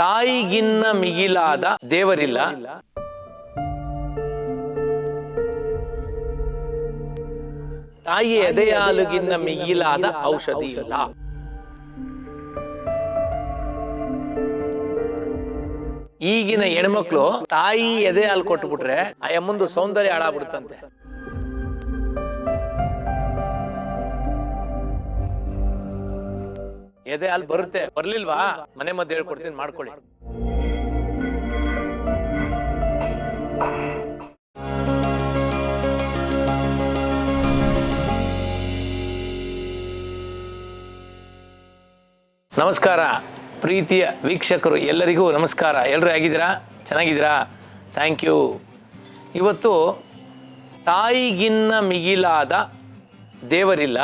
ತಾಯಿಗಿನ್ನ ಮಿಗಿಲಾದ ದೇವರಿಲ್ಲ. ತಾಯಿ ಎದೆಯಾಲುಗಿನ್ನ ಮಿಗಿಲಾದ ಔಷಧಿ ಇಲ್ಲ ಈಗಿನ ಹೆಣ್ಮಕ್ಳು ತಾಯಿ ಎದೆ ಹಾಲು ಕೊಟ್ಬಿಟ್ರೆ ಆಯ ಮುಂದೆ ಸೌಂದರ್ಯ ಹಾಳಾಗ್ಬಿಡುತ್ತಂತೆ ಎದೆ ಅಲ್ಲಿ ಬರುತ್ತೆ. ಬರ್ಲಿಲ್ವಾ? ಮನೆ ಮದ್ದು ಹೇಳ್ಕೊಡ್ತೀನಿ, ಮಾಡ್ಕೊಳ್ಳಿ. ನಮಸ್ಕಾರ. ಪ್ರೀತಿಯ ವೀಕ್ಷಕರು ಎಲ್ಲರಿಗೂ ನಮಸ್ಕಾರ. ಎಲ್ಲರೂ ಆಗಿದ್ದೀರಾ ಚೆನ್ನಾಗಿದ್ದೀರಾ? ಥ್ಯಾಂಕ್ ಯು ಇವತ್ತು ತಾಯಿಗಿನ್ನ ಮಿಗಿಲಾದ ದೇವರಿಲ್ಲ.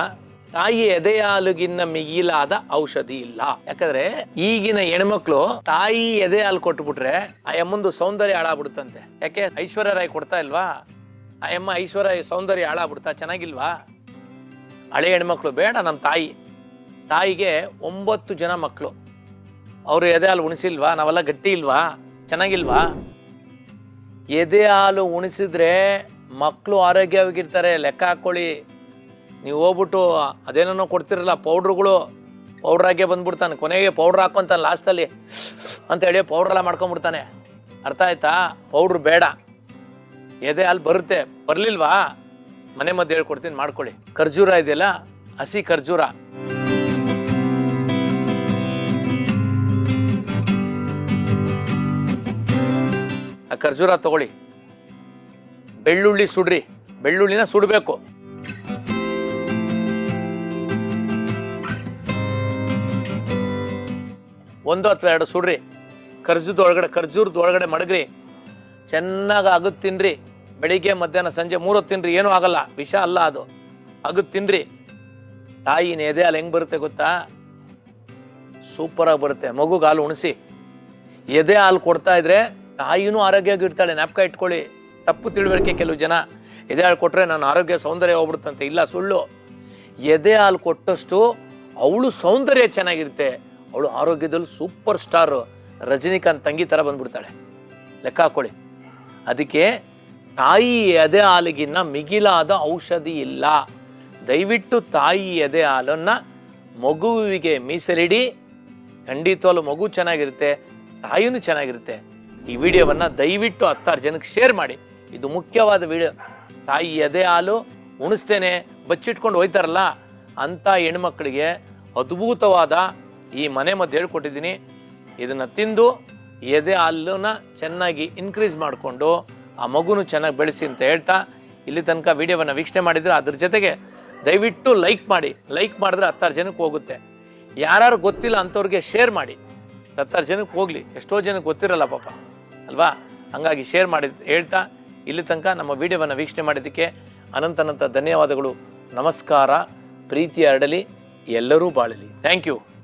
ತಾಯಿ ಎದೆಹಾಲುಗಿನ್ನ ಮಿಗಿಲಾದ ಔಷಧಿ ಇಲ್ಲ. ಯಾಕಂದ್ರೆ ಈಗಿನ ಹೆಣ್ಮಕ್ಳು ತಾಯಿ ಎದೆ ಹಾಲು ಕೊಟ್ಬಿಟ್ರೆ ಆ ಎಮ್ಮಂದು ಸೌಂದರ್ಯ ಹಾಳಾಗ್ಬಿಡುತ್ತಂತೆ. ಯಾಕೆ? ಐಶ್ವರ್ಯ ರಾಯ್ ಕೊಡ್ತಾ ಇಲ್ವಾ? ಆ ಎಮ್ಮ ಐಶ್ವರ್ಯ ಸೌಂದರ್ಯ ಹಾಳಾಗ್ಬಿಡ್ತಾ ಚೆನ್ನಾಗಿಲ್ವಾ? ಹಳೆ ಹೆಣ್ಮಕ್ಳು ಬೇಡ ನಮ್ಮ ತಾಯಿ. ತಾಯಿಗೆ ಒಂಬತ್ತು ಜನ ಮಕ್ಕಳು ಅವರು ಎದೆ ಹಾಲು ಉಣಿಸಿಲ್ವಾ? ನಾವೆಲ್ಲ ಗಟ್ಟಿ ಇಲ್ವಾ? ಚೆನ್ನಾಗಿಲ್ವಾ? ಎದೆ ಹಾಲು ಉಣಿಸಿದ್ರೆ ಮಕ್ಕಳು ಆರೋಗ್ಯವಾಗಿರ್ತಾರೆ. ಲೆಕ್ಕ ಹಾಕೊಳ್ಳಿ ನೀವು ಹೋಗ್ಬಿಟ್ಟು ಅದೇನೋ ಕೊಡ್ತಿರಲ್ಲ, ಪೌಡ್ರುಗಳು, ಪೌಡ್ರ್ ಆಗೇ ಬಂದ್ಬಿಡ್ತಾನೆ. ಕೊನೆಗೆ ಪೌಡ್ರ್ ಹಾಕೊಂತಾನೆ ಲಾಸ್ಟಲ್ಲಿ. ಅಂತ ಹೇಳಿ ಪೌಡ್ರ್ ಎಲ್ಲ ಮಾಡ್ಕೊಂಬಿಡ್ತಾನೆ. ಅರ್ಥ ಆಯ್ತಾ? ಪೌಡ್ರ್ ಬೇಡ. ಎದೆ ಅಲ್ಲಿ ಬರುತ್ತೆ. ಬರಲಿಲ್ವಾ? ಮನೆ ಮದ್ದು ಹೇಳ್ಕೊಡ್ತೀನಿ, ಮಾಡ್ಕೊಳ್ಳಿ. ಖರ್ಜೂರ ಇದೆಯಲ್ಲ, ಹಸಿ ಖರ್ಜೂರ. ಆ ಖರ್ಜೂರ ತಗೊಳ್ಳಿ. ಬೆಳ್ಳುಳ್ಳಿ ಸುಡ್ರಿ. ಬೆಳ್ಳುಳ್ಳಿನ ಸುಡಬೇಕು. ಒಂದು ಅಥವಾ ಎರಡು ಸುಡ್ರಿ. ಖರ್ಜೂರದ ಒಳಗಡೆ ಖರ್ಜೂರದ ಒಳಗಡೆ ಮಡಗ್ರಿ. ಚೆನ್ನಾಗಿ ಅಗದು ತಿನ್ರಿ. ಬೆಳಿಗ್ಗೆ, ಮಧ್ಯಾಹ್ನ, ಸಂಜೆ ಮೂರು ತಿನ್ರಿ, ಏನೂ ಆಗಲ್ಲ. ವಿಷ ಅಲ್ಲ ಅದು. ಅಗದು ತಿನ್ರಿ. ತಾಯಿನ ಎದೆ ಅಲ್ಲಿ ಹೆಂಗ್ ಬರುತ್ತೆ ಗೊತ್ತಾ? ಸೂಪರಾಗಿ ಬರುತ್ತೆ. ಮಗುಗೆ ಹಾಲು ಉಣಿಸಿ. ಎದೆ ಹಾಲು ಕೊಡ್ತಾ ಇದ್ರೆ ತಾಯಿನೂ ಆರೋಗ್ಯವಾಗಿರ್ತಾಳೆ ಜ್ಞಾಪಕ ಇಟ್ಕೊಳ್ಳಿ. ತಪ್ಪು ತಿಳುವಳಿಕೆ ಕೆಲವು ಜನ. ಎದೆ ಹಾಲು ಕೊಟ್ರೆ ನನ್ನ ಆರೋಗ್ಯ ಸೌಂದರ್ಯ ಹೋಗ್ಬಿಡುತ್ತಂತೆ. ಇಲ್ಲ, ಸುಳ್ಳು. ಎದೆ ಹಾಲು ಕೊಟ್ಟಷ್ಟು ಅವಳು ಸೌಂದರ್ಯ ಚೆನ್ನಾಗಿರುತ್ತೆ. ಅವಳು ಆರೋಗ್ಯದಲ್ಲಿ ಸೂಪರ್ ಸ್ಟಾರ್ ರಜನಿಕಾಂತ್ ತಂಗಿ ಥರ ಬಂದ್ಬಿಡ್ತಾಳೆ. ಲೆಕ್ಕ ಹಾಕೊಳ್ಳಿ. ಅದಕ್ಕೆ ತಾಯಿ ಎದೆ ಹಾಲಿಗಿನ್ನ ಮಿಗಿಲಾದ ಔಷಧಿ ಇಲ್ಲ. ದಯವಿಟ್ಟು ತಾಯಿ ಎದೆ ಹಾಲನ್ನು ಮಗುವಿಗೆ ಮೀಸಲಿಡಿ. ಖಂಡಿತವಾಗ್ಲೂ ಮಗು ಚೆನ್ನಾಗಿರುತ್ತೆ, ತಾಯಿನೂ ಚೆನ್ನಾಗಿರುತ್ತೆ. ಈ ವಿಡಿಯೋವನ್ನು ದಯವಿಟ್ಟು ಹತ್ತಾರು ಜನಕ್ಕೆ ಶೇರ್ ಮಾಡಿ. ಇದು ಮುಖ್ಯವಾದ ವಿಡಿಯೋ. ತಾಯಿ ಎದೆ ಹಾಲು ಉಣಿಸ್ತೇನೆ, ಬಚ್ಚಿಟ್ಕೊಂಡು ಹೋಯ್ತಾರಲ್ಲ ಅಂಥ ಹೆಣ್ಮಕ್ಳಿಗೆ ಅದ್ಭುತವಾದ ಈ ಮನೆ ಮದ್ದು ಹೇಳ್ಕೊಟ್ಟಿದ್ದೀನಿ. ಇದನ್ನ ತಿಂದು ಎದೆ ಹಾಲನ್ನ ಚೆನ್ನಾಗಿ ಇನ್ಕ್ರೀಸ್ ಮಾಡಿಕೊಂಡು ಆ ಮಗುನು ಚೆನ್ನಾಗಿ ಬೆಳೆಸಿ ಅಂತ ಹೇಳ್ತಾ ಇಲ್ಲಿ ತನಕ ವಿಡಿಯೋವನ್ನು ವೀಕ್ಷಣೆ ಮಾಡಿದ್ರೆ ಅದ್ರ ಜೊತೆಗೆ ದಯವಿಟ್ಟು ಲೈಕ್ ಮಾಡಿ. ಲೈಕ್ ಮಾಡಿದ್ರೆ ಹತ್ತಾರು ಜನಕ್ಕೆ ಹೋಗುತ್ತೆ. ಯಾರು ಗೊತ್ತಿಲ್ಲ ಅಂಥವ್ರಿಗೆ ಶೇರ್ ಮಾಡಿ. ಹತ್ತಾರು ಜನಕ್ಕೆ ಹೋಗಲಿ. ಎಷ್ಟೋ ಜನಕ್ಕೆ ಗೊತ್ತಿರಲ್ಲ ಪಾಪ. ಅಲ್ವಾ? ಹಂಗಾಗಿ ಶೇರ್ ಮಾಡಿ ಹೇಳ್ತಾ ಇಲ್ಲಿ ತನಕ ನಮ್ಮ ವೀಡಿಯೋವನ್ನು ವೀಕ್ಷಣೆ ಮಾಡಿದ್ದಕ್ಕೆ ಅನಂತ ಅನಂತ ಧನ್ಯವಾದಗಳು. ನಮಸ್ಕಾರ. ಪ್ರೀತಿ ಹರಡಲಿ. ಎಲ್ಲರೂ ಬಾಳಲಿ. Thank you